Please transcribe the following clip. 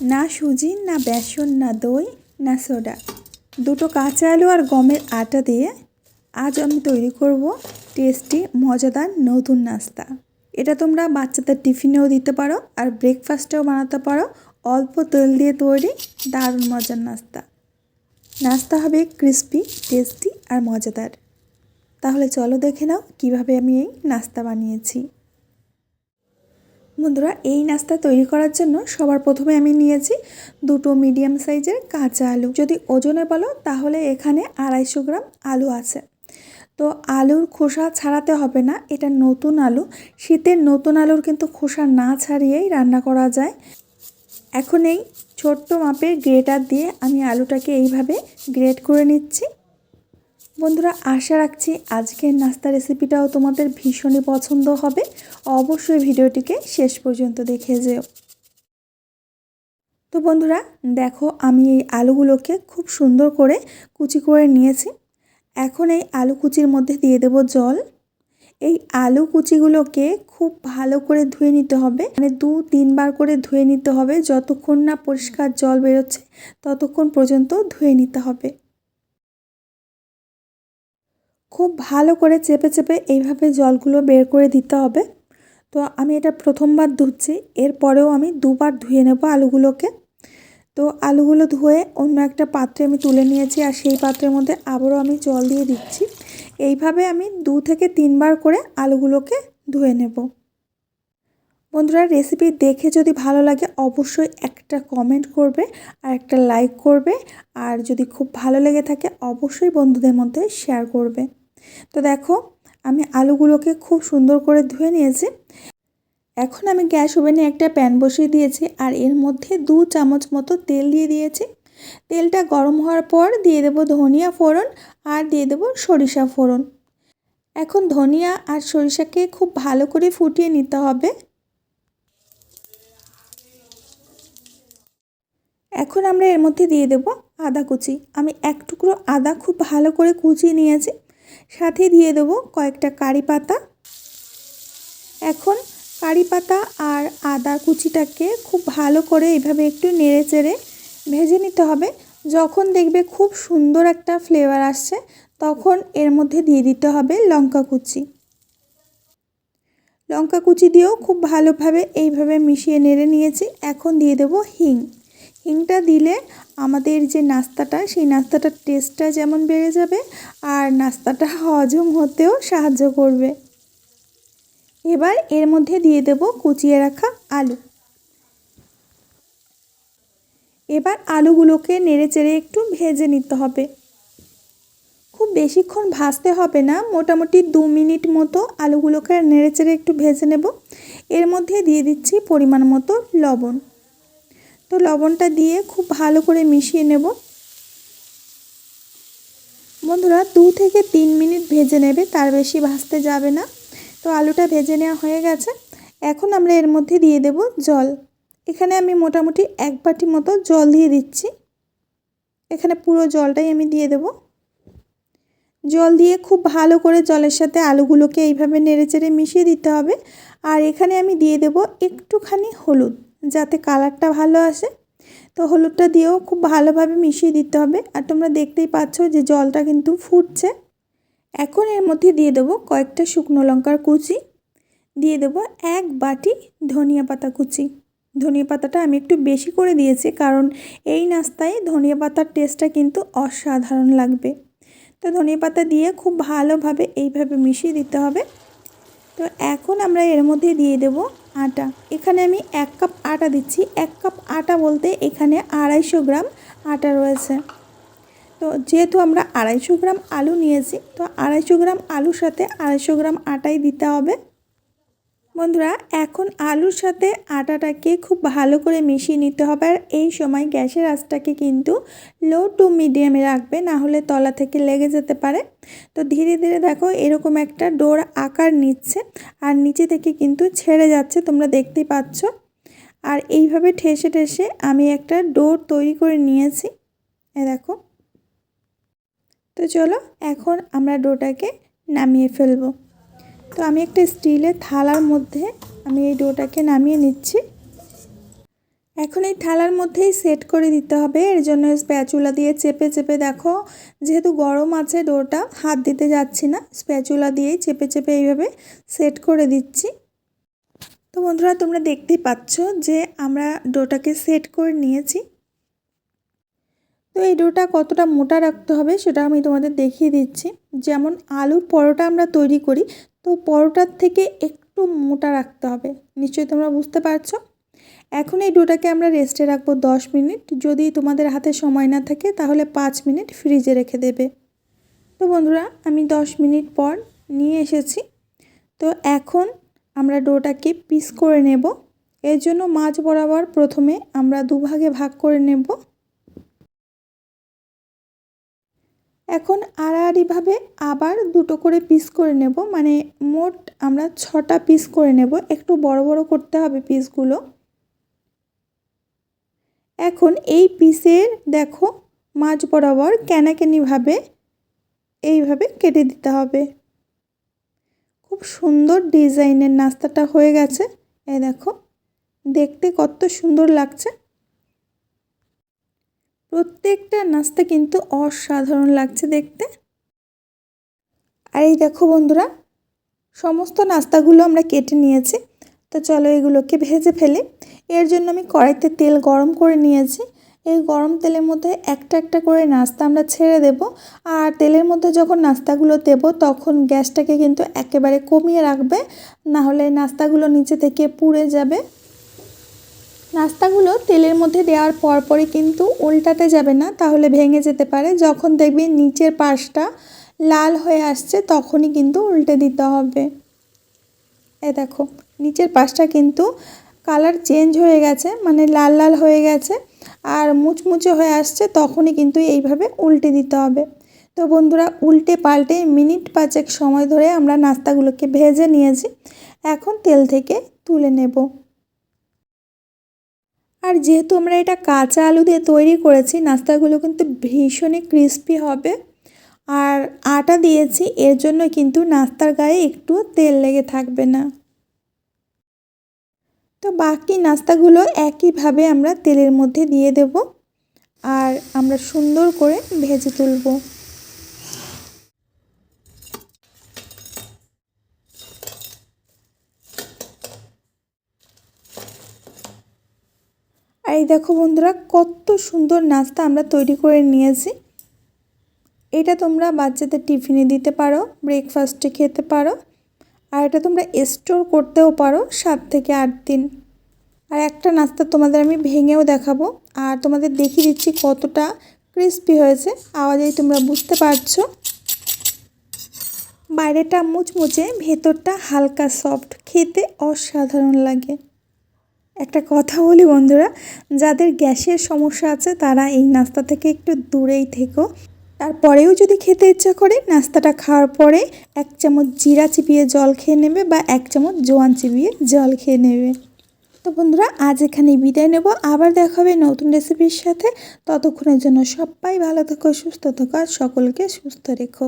না সুজি না বেসন, না দই, না সোডা। দুটো কাঁচা আলু আর গমের আটা দিয়ে আজ আমি তৈরি করব টেস্টি, মজাদার নতুন নাস্তা। এটা তোমরা বাচ্চাদের টিফিনেও দিতে পারো আর ব্রেকফাস্টেও বানাতে পারো। অল্প তেল দিয়ে তৈরি দারুণ মজার নাস্তা। নাস্তা হবে ক্রিস্পি, টেস্টি আর মজাদার। তাহলে চলো দেখে নাও কীভাবে আমি এই নাস্তা বানিয়েছি। বন্ধুরা, এই নাস্তা তৈরি করার জন্য সবার প্রথমে আমি নিয়েছি দুটো মিডিয়াম সাইজের কাঁচা আলু। যদি ওজনে বলো, তাহলে এখানে আড়াইশো গ্রাম আলু আছে। তো আলুর খোসা ছাড়াতে হবে না, এটা নতুন আলু। শীতের নতুন আলুর কিন্তু খোসা না ছাড়িয়েই রান্না করা যায়। এখন এই ছোট্ট মাপের গ্রেটার দিয়ে আমি আলুটাকে এইভাবে গ্রেট করে নিচ্ছি। বন্ধুরা, আশা রাখছি আজকের নাস্তা রেসিপিটাও তোমাদের ভীষণই পছন্দ হবে। অবশ্যই ভিডিওটিকে শেষ পর্যন্ত দেখে যেও। তো বন্ধুরা, দেখো আমি এই আলুগুলোকে খুব সুন্দর করে কুচি করে নিয়েছি। এখন এই আলু কুচির মধ্যে দিয়ে দেব জল। এই আলু কুচিগুলোকে খুব ভালো করে ধুয়ে নিতে হবে। মানে দু, তিনবার করে ধুয়ে নিতে হবে। যতক্ষণ না পরিষ্কার জল বেরোচ্ছে, ততক্ষণ পর্যন্ত ধুয়ে নিতে হবে। খুব ভালো করে চেপে চেপে এইভাবে জলগুলো বের করে দিতে হবে। তো আমি এটা প্রথমবার ধুচ্ছি, এরপরেও আমি দুবার ধুয়ে নেব আলুগুলোকে। তো আলুগুলো ধুয়ে অন্য একটা পাত্রে আমি তুলে নিয়েছি আর সেই পাত্রের মধ্যে আবারও আমি জল দিয়ে দিচ্ছি। এইভাবে আমি দু থেকে তিনবার করে আলুগুলোকে ধুয়ে নেব। বন্ধুরা, রেসিপি দেখে যদি ভালো লাগে অবশ্যই একটা কমেন্ট করবে আর একটা লাইক করবে। আর যদি খুব ভালো লেগে থাকে অবশ্যই বন্ধুদের মধ্যে শেয়ার করবে। তো দেখো, আমি আলুগুলোকে খুব সুন্দর করে ধুয়ে নিয়েছি। এখন আমি গ্যাস ওভেনে একটা প্যান বসিয়ে দিয়েছি আর এর মধ্যে দু চামচ মতো তেল দিয়ে দিয়েছি। তেলটা গরম হওয়ার পর দিয়ে দেব ধনিয়া ফোড়ন আর দিয়ে দেব সরিষা ফোড়ন। এখন ধনিয়া আর সরিষাকে খুব ভালো করে ফুটিয়ে নিতে হবে। এখন আমরা এর মধ্যে দিয়ে দেব আদা কুচি। আমি এক টুকরো আদা খুব ভালো করে কুচিয়ে নিয়েছি। সাথে দিয়ে দেব কয়েকটা কারি পাতা। এখন কারি পাতা আর আদা কুচিটাকে খুব ভালো করে এইভাবে একটু নেড়ে চেড়ে ভেজে নিতে হবে। যখন দেখবে খুব সুন্দর একটা ফ্লেভার আসছে, তখন এর মধ্যে দিয়ে দিতে হবে লঙ্কা কুচি। লঙ্কা কুচি দিয়েও খুব ভালোভাবে এইভাবে মিশিয়ে নেড়ে নিয়েছি। এখন দিয়ে দেব হিং। হিংটা দিলে আমাদের যে নাস্তাটা, সেই নাস্তাটার টেস্টটা যেমন বেড়ে যাবে আর নাস্তাটা হজম হতেও সাহায্য করবে। এবার এর মধ্যে দিয়ে দেব কুচিয়ে রাখা আলু। এবার আলুগুলোকে নেড়ে চেড়ে একটু ভেজে নিতে হবে। খুব বেশিক্ষণ ভাজতে হবে না, মোটামুটি দু মিনিট মতো আলুগুলোকে নেড়ে চেড়ে একটু ভেজে নেব। এর মধ্যে দিয়ে দিচ্ছি পরিমাণ মতো লবণ। তো লবণটা দিয়ে খুব ভালো করে মিশিয়ে নেব। বন্ধুরা দু থেকে তিন মিনিট ভেজে নেবে, তার বেশি ভাজতে যাবে না। তো আলুটা ভেজে নেওয়া হয়ে গেছে। এখন আমরা এর মধ্যে দিয়ে দেব জল। এখানে আমি মোটামুটি এক বাটি মতো জল দিয়ে দিচ্ছি। এখানে পুরো জলটাই আমি দিয়ে দেব। জল দিয়ে খুব ভালো করে জলের সাথে আলুগুলোকে এইভাবে নেড়েচেড়ে মিশিয়ে দিতে হবে। আর এখানে আমি দিয়ে দেব একটুখানি হলুদ। যাতে কালারটা ভালো আসে। তো হলুদটা দিয়েও খুব ভালোভাবে মিশিয়ে দিতে হবে। আর তোমরা দেখতেই পাচ্ছ যে জলটা কিন্তু ফুটছে। এখন এর মধ্যে দিয়ে দেবো কয়েকটা শুকনো লঙ্কার কুচি। দিয়ে দেবো এক বাটি ধনিয়া পাতা কুচি। ধনিয়া পাতাটা আমি একটু বেশি করে দিয়েছি কারণ এই নাস্তায় ধনিয়া পাতার টেস্টটা কিন্তু অসাধারণ লাগবে। তো ধনিয়া পাতা দিয়ে খুব ভালোভাবে এইভাবে মিশিয়ে দিতে হবে। তো এখন আমরা এর মধ্যে দিয়ে দেব আটা। এখানে আমি এক কাপ আটা দিচ্ছি। এক কাপ আটা বলতে এখানে আড়াইশো গ্রাম আটা রয়েছে। তো যেহেতু আমরা আড়াইশো গ্রাম আলু নিয়েছি, তো আড়াইশো গ্রাম আলুর সাথে আড়াইশো গ্রাম আটাই দিতে হবে। বন্ধুরা, এখন আলুর সাথে আটাটাকে খুব ভালো করে মিশিয়ে নিতে হবে। আর এই সময় গ্যাসের আঁচটাকে কিন্তু লো টু মিডিয়ামে রাখবে, না হলে তলা থেকে লেগে যেতে পারে। তো ধীরে ধীরে দেখো, এরকম একটা ডোর আকার নিচ্ছে আর নিচে থেকে কিন্তু ছেড়ে যাচ্ছে, তোমরা দেখতেই পাচ্ছ। আর এইভাবে ঠেসে ঠেসে আমি একটা ডোর তৈরি করে নিয়েছি। এ দেখো। তো চলো, এখন আমরা ডোটাকে নামিয়ে ফেলব। তো আমি একটা স্টিলের থালার মধ্যে আমি এই ডোটাকে নামিয়ে নিচ্ছি। এখন এই থালার মধ্যেই সেট করে দিতে হবে। এর জন্য স্প্যাচুলা দিয়ে চেপে চেপে দেখো, যেহেতু গরম আছে ডোটা, হাত দিতে যাচ্ছি না। স্প্যাচুলা দিয়েই চেপে চেপে এইভাবে সেট করে দিচ্ছি। তো বন্ধুরা, তোমরা দেখতেই পাচ্ছ যে আমরা ডোটাকে সেট করে নিয়েছি। তো এই ডোটা কতটা মোটা রাখতে হবে সেটা আমি তোমাদের দেখিয়ে দিচ্ছি। যেমন আলুর পরোটা আমরা তৈরি করি তো পরোটার থেকে একটু মোটা রাখতে হবে। নিশ্চয়ই তোমরা বুঝতে পারছ? এখন এই ডোটাকে আমরা রেস্টে রাখব দশ মিনিট। যদি তোমাদের হাতে সময় না থাকে, তাহলে পাঁচ মিনিট ফ্রিজে রেখে দেবে। তো বন্ধুরা, আমি দশ মিনিট পর নিয়ে এসেছি। তো এখন আমরা ডোটাকে পিস করে নেব। এর জন্য মাছ বরাবর প্রথমে আমরা দুভাগে ভাগ করে নেব। এখন আড়াআড়িভাবে আবার দুটো করে পিস করে নেব। মানে মোট আমরা ছটা পিস করে নেব। একটু বড় বড় করতে হবে পিসগুলো এখন এই পিসের দেখো মাছ বরাবর ক্যানাকেনিভাবে এইভাবে কেটে দিতে হবে। খুব সুন্দর ডিজাইনের নাস্তাটা হয়ে গেছে। এই দেখো, দেখতে কত সুন্দর লাগছে। প্রত্যেকটা নাস্তা কিন্তু অসাধারণ লাগছে দেখতে। আর এই দেখো বন্ধুরা, সমস্ত নাস্তাগুলো আমরা কেটে নিয়েছি। তো চলো এগুলোকে ভেজে ফেলি। এর জন্য আমি কড়াইতে তেল গরম করে নিয়েছি। এই গরম তেলের মধ্যে একটা একটা করে নাস্তা আমরা ছেড়ে দেব। আর তেলের মধ্যে যখন নাস্তাগুলো দেব, তখন গ্যাসটাকে কিন্তু একেবারে কমিয়ে রাখবে। না হলে নাস্তাগুলো নিচে থেকে পুড়ে যাবে। নাস্তাগুলো তেলের মধ্যে দেওয়ার পরপরই কিন্তু উল্টাতে যাবে না, তাহলে ভেঙে যেতে পারে। যখন দেখবি নিচের পাশটা লাল হয়ে আসছে, তখনই কিন্তু উল্টে দিতে হবে। এ দেখো, নিচের পাশটা কিন্তু কালার চেঞ্জ হয়ে গেছে মানে লাল লাল হয়ে গেছে, আর মুচমুচে হয়ে আসছে, তখনই কিন্তু এইভাবে উল্টে দিতে হবে। তো বন্ধুরা, উল্টে পাল্টে মিনিট পাঁচেক সময় ধরে আমরা নাস্তাগুলোকে ভেজে নিয়েছি। এখন তেল থেকে তুলে নেব। আর যেহেতু আমরা এটা কাঁচা আলু দিয়ে তৈরি করেছি, নাস্তাগুলো কিন্তু ভীষণই ক্রিস্পি হবে। আর আটা দিয়েছি, এর জন্য কিন্তু নাস্তার গায়ে একটু তেল লেগে থাকবে না। তো বাকি নাস্তাগুলো একইভাবে আমরা তেলের মধ্যে দিয়ে দেব। আর আমরা সুন্দর করে ভেজে তুলব। এই দেখো বন্ধুরা, কত সুন্দর নাস্তা আমরা তৈরি করে নিয়েছি। এটা তোমরা বাচ্চাদের টিফিনে দিতে পারো ব্রেকফাস্টে খেতে পারো, আর এটা তোমরা স্টোর করতেও পারো সাত থেকে আট দিন। আর একটা নাস্তা তোমাদের আমি ভেঙেও দেখাবো, আর তোমাদের দেখিয়ে দিচ্ছি কতটা ক্রিস্পি হয়েছে, আওয়াজেই তোমরা বুঝতে পারছ। বাইরেটা মুচমুচে, ভেতরটা হালকা সফট খেতে অসাধারণ লাগে। একটা কথা বলি বন্ধুরা, যাদের গ্যাসের সমস্যা আছে তারা এই নাস্তা থেকে একটু দূরেই থেকো। তারপরেও যদি খেতে ইচ্ছা করে, নাস্তাটা খাওয়ার পরে এক চামচ জিরা চিপিয়ে জল খেয়ে নেবে বা এক চামচ জোয়ান চিপিয়ে জল খেয়ে নেবে। তো বন্ধুরা, আজ এখানে বিদায় নেব। আবার দেখা হবে নতুন রেসিপির সাথে। ততক্ষণের জন্য সবাই ভালো থাকো, সুস্থ থাকো আর সকলকে সুস্থ রেখো।